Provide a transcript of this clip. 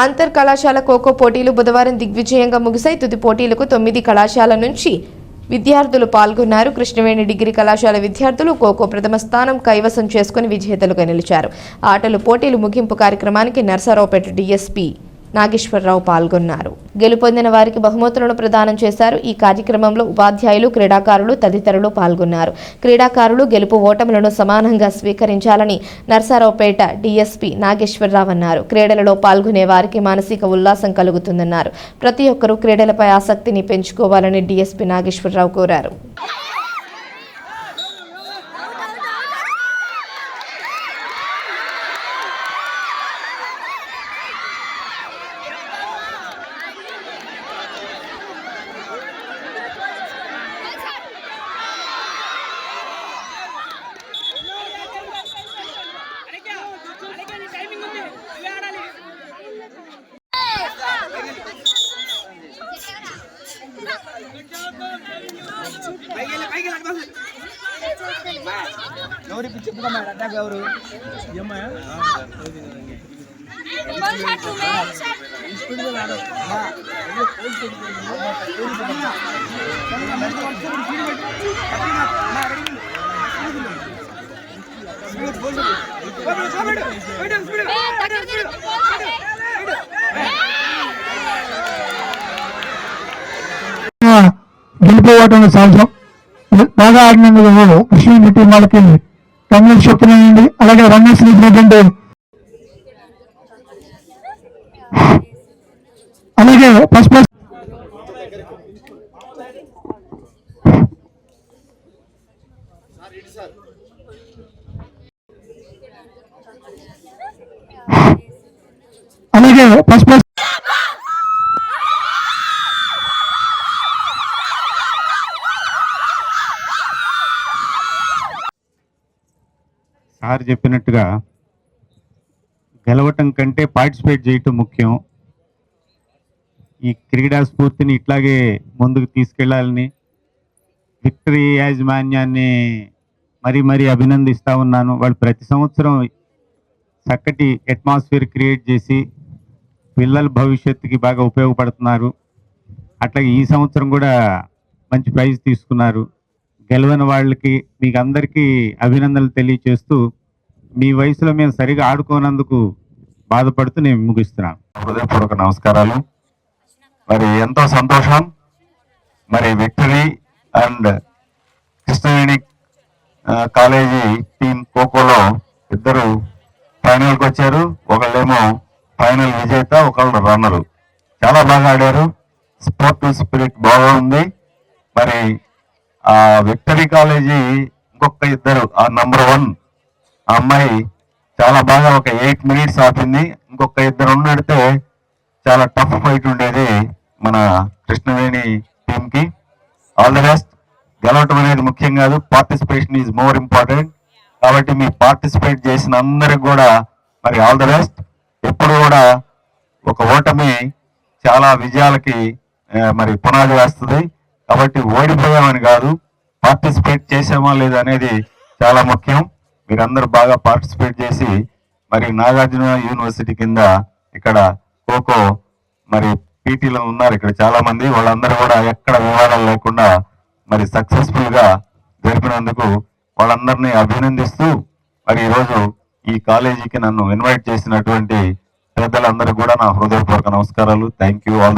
అంతర్ కళాశాల ఖోఖో పోటీలు బుధవారం దిగ్విజయంగా ముగిశాయి. తుది పోటీలకు తొమ్మిది కళాశాల నుంచి విద్యార్థులు పాల్గొన్నారు. కృష్ణవేణి డిగ్రీ కళాశాల విద్యార్థులు ఖోఖో ప్రథమ స్థానం కైవసం చేసుకుని విజేతలుగా నిలిచారు. ఆటలు పోటీలు ముగింపు కార్యక్రమానికి నర్సారావుపేట డీఎస్పీ నాగేశ్వరరావు పాల్గొన్నారు. గెలుపొందిన వారికి బహుమతులను ప్రదానం చేశారు. ఈ కార్యక్రమంలో ఉపాధ్యాయులు క్రీడాకారులు తదితరులు పాల్గొన్నారు. క్రీడాకారులు గెలుపు ఓటములను సమానంగా స్వీకరించాలని నర్సారావుపేట డీఎస్పీ నాగేశ్వరరావు అన్నారు. క్రీడలలో పాల్గొనే వారికి మానసిక ఉల్లాసం కలుగుతుందన్నారు. ప్రతి ఒక్కరూ క్రీడలపై ఆసక్తిని పెంచుకోవాలని డీఎస్పీ నాగేశ్వరరావు కోరారు. వెళ్ళి పైకి వెళ్ళి గౌరు? ఎవరు గెలిపోవటం సాధ్యం బాగా ఆడినందుకు కృష్ణ టీం వాళ్ళకి కంగ్రెస్ చెప్తున్నానండి. అలాగే రమేష్ రెడ్డి అలాగే ఫస్ట్ ఫస్ట్ అలాగే ఫస్ట్ ఫస్ట్ సార్ చెప్పినట్టుగా గెలవటం కంటే పార్టిసిపేట్ చేయటం ముఖ్యం. ఈ క్రీడా స్ఫూర్తిని ఇట్లాగే ముందుకు తీసుకెళ్ళాలని విక్టరీ యాజమాన్యాన్ని మరీ మరీ అభినందిస్తూ ఉన్నాను. వాళ్ళు ప్రతి సంవత్సరం చక్కటి అట్మాస్ఫియర్ క్రియేట్ చేసి పిల్లల భవిష్యత్తుకి బాగా ఉపయోగపడుతున్నారు. అట్లాగే ఈ సంవత్సరం కూడా మంచి ప్రైజ్ తీసుకున్నారు. గెలవని వాళ్ళకి మీకు అందరికీ అభినందనలు తెలియచేస్తూ మీ వయసులో మేము సరిగా ఆడుకోనందుకు బాధపడుతూ నేను ముగిస్తున్నాను. హృదయపూర్వక నమస్కారాలు. మరి ఎంతో సంతోషం. మరి victory and Krishnaveni college team ఖోఖోలో ఇద్దరు ఫైనల్కి వచ్చారు. ఒకళ్ళేమో ఫైనల్ విజేత ఒకళ్ళు రన్నరు. చాలా బాగా ఆడారు. స్పోర్టివ్ స్పిరిట్ బాగుంది మరి ఆ విక్టరీ కాలేజీ ఇంకొక ఇద్దరు ఆ నంబర్ వన్ ఆ అమ్మాయి చాలా బాగా ఒక ఎయిట్ మినిట్స్ ఆపింది. ఇంకొక ఇద్దరు ఉన్నడితే చాలా టఫ్ ఫైట్ ఉండేది మన కృష్ణవేణి టీమ్కి ఆల్ ది బెస్ట్ గెలవటం అనేది ముఖ్యం కాదు. పార్టిసిపేషన్ ఈజ్ మోర్ ఇంపార్టెంట్ కాబట్టి మీ పార్టిసిపేట్ చేసిన అందరికి కూడా మరి ఆల్ ది బెస్ట్ ఎప్పుడు కూడా ఒక ఓటమి చాలా విజయాలకి మరి పునాది వేస్తుంది. కాబట్టి ఓడిపోయామని కాదు పార్టిసిపేట్ చేసామా లేదా అనేది చాలా ముఖ్యం. మీరందరూ బాగా పార్టిసిపేట్ చేసి మరి నాగార్జున యూనివర్సిటీ కింద ఇక్కడ ఖోఖో మరి పీటీలో ఉన్నారు ఇక్కడ చాలా మంది వాళ్ళందరూ కూడా ఎక్కడ వివాదాలు లేకుండా మరి సక్సెస్ఫుల్గా జరిపినందుకు వాళ్ళందరినీ అభినందిస్తూ మరి ఈరోజు ఈ కాలేజీకి నన్ను ఇన్వైట్ చేసినటువంటి పెద్దలందరూ కూడా నా హృదయపూర్వక నమస్కారాలు. Thank you all